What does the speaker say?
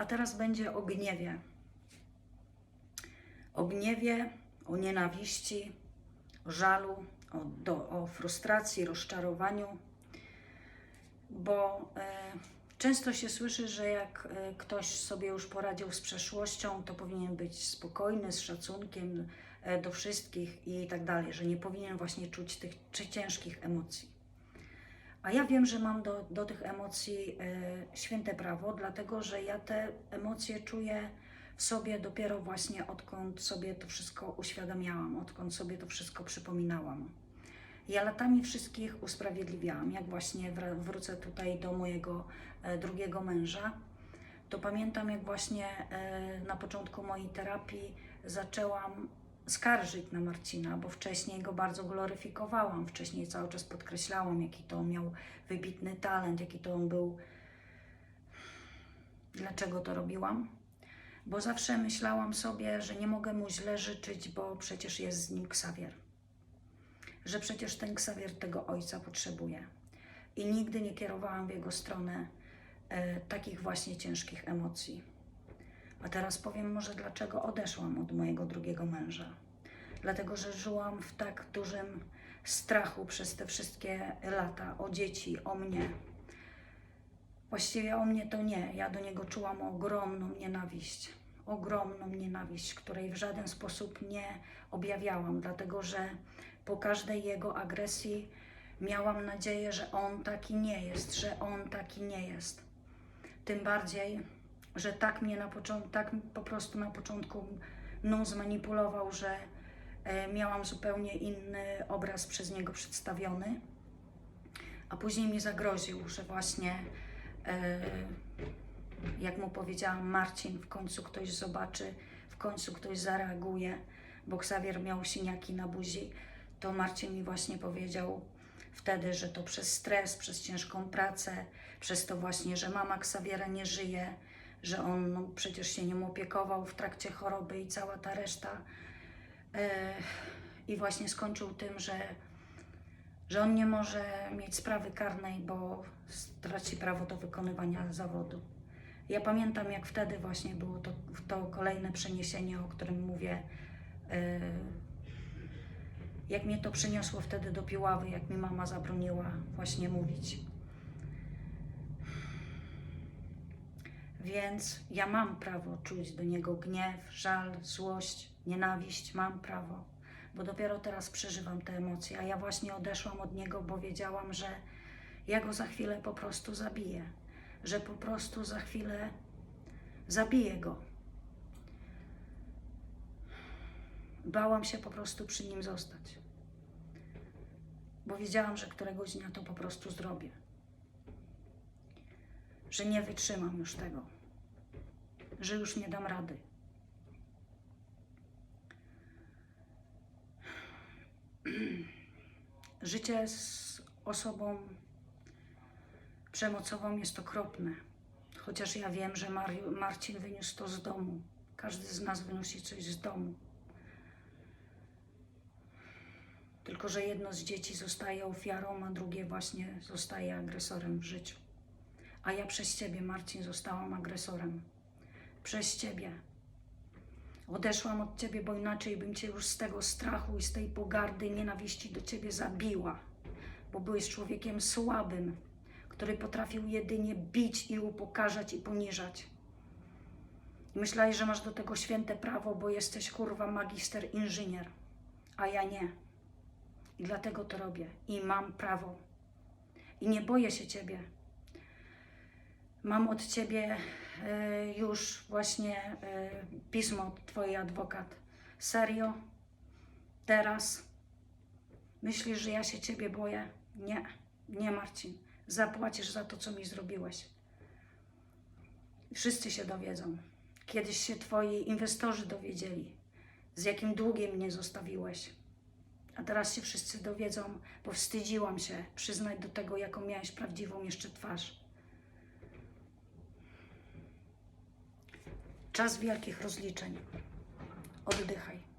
A teraz będzie o gniewie. O gniewie, o nienawiści, o żalu, o, do, o frustracji, rozczarowaniu, bo e, często się słyszy, że jak e, ktoś sobie już poradził z przeszłością, to powinien być spokojny, z szacunkiem e, do wszystkich i tak dalej, że nie powinien właśnie czuć tych ciężkich emocji. A ja wiem, że mam do, do tych emocji e, święte prawo, dlatego że ja te emocje czuję w sobie dopiero właśnie odkąd sobie to wszystko uświadamiałam, odkąd sobie to wszystko przypominałam. Ja latami wszystkich usprawiedliwiałam. Jak właśnie wrócę tutaj do mojego e, drugiego męża, to pamiętam, jak właśnie e, na początku mojej terapii zaczęłam skarżyć na Marcina, bo wcześniej go bardzo gloryfikowałam, wcześniej cały czas podkreślałam, jaki to on miał wybitny talent, jaki to on był. Dlaczego to robiłam? Bo zawsze myślałam sobie, że nie mogę mu źle życzyć, bo przecież jest z nim Ksawier. Że przecież ten Ksawier tego ojca potrzebuje. I nigdy nie kierowałam w jego stronę e, takich właśnie ciężkich emocji. A teraz powiem może, dlaczego odeszłam od mojego drugiego męża. Dlatego, że żyłam w tak dużym strachu przez te wszystkie lata o dzieci, o mnie. Właściwie o mnie to nie. Ja do niego czułam ogromną nienawiść. Ogromną nienawiść, której w żaden sposób nie objawiałam, dlatego że po każdej jego agresji miałam nadzieję, że on taki nie jest, że on taki nie jest. Tym bardziej, że tak mnie na początku, tak po prostu na początku mną zmanipulował, że e, miałam zupełnie inny obraz przez niego przedstawiony, a później mi zagroził, że właśnie, e, jak mu powiedziałam, Marcin, w końcu ktoś zobaczy, w końcu ktoś zareaguje, bo Xavier miał siniaki na buzi, to Marcin mi właśnie powiedział wtedy, że to przez stres, przez ciężką pracę, przez to właśnie, że mama Xaviera nie żyje, że on no, przecież się nim opiekował w trakcie choroby i cała ta reszta. E, I właśnie skończył tym, że, że on nie może mieć sprawy karnej, bo straci prawo do wykonywania zawodu. Ja pamiętam, jak wtedy właśnie było to, to kolejne przeniesienie, o którym mówię. e, Jak mnie to przyniosło wtedy do Piławy, jak mi mama zabroniła właśnie mówić. Więc ja mam prawo czuć do niego gniew, żal, złość, nienawiść. Mam prawo, bo dopiero teraz przeżywam te emocje. A ja właśnie odeszłam od niego, bo wiedziałam, że ja go za chwilę po prostu zabiję. Że po prostu za chwilę zabiję go. Bałam się po prostu przy nim zostać, bo wiedziałam, że któregoś dnia to po prostu zrobię że nie wytrzymam już tego, że już nie dam rady. Życie z osobą przemocową jest okropne. Chociaż ja wiem, że Mariu, Marcin wyniósł to z domu. Każdy z nas wynosi coś z domu. Tylko, że jedno z dzieci zostaje ofiarą, a drugie właśnie zostaje agresorem w życiu. A ja przez Ciebie, Marcin, zostałam agresorem. Przez Ciebie. Odeszłam od Ciebie, bo inaczej bym Cię już z tego strachu i z tej pogardy, nienawiści do Ciebie zabiła. Bo byłeś człowiekiem słabym, który potrafił jedynie bić i upokarzać i poniżać. I myślałeś, że masz do tego święte prawo, bo jesteś kurwa magister inżynier, a ja nie. I dlatego to robię. I mam prawo. I nie boję się Ciebie. Mam od ciebie e, już właśnie e, pismo od twojej adwokat. Serio? Teraz? Myślisz, że ja się ciebie boję? Nie, nie Marcin. Zapłacisz za to, co mi zrobiłeś. Wszyscy się dowiedzą. Kiedyś się twoi inwestorzy dowiedzieli, z jakim długiem mnie zostawiłeś. A teraz się wszyscy dowiedzą, bo wstydziłam się przyznać do tego, jaką miałeś prawdziwą jeszcze twarz. Czas wielkich rozliczeń. Oddychaj.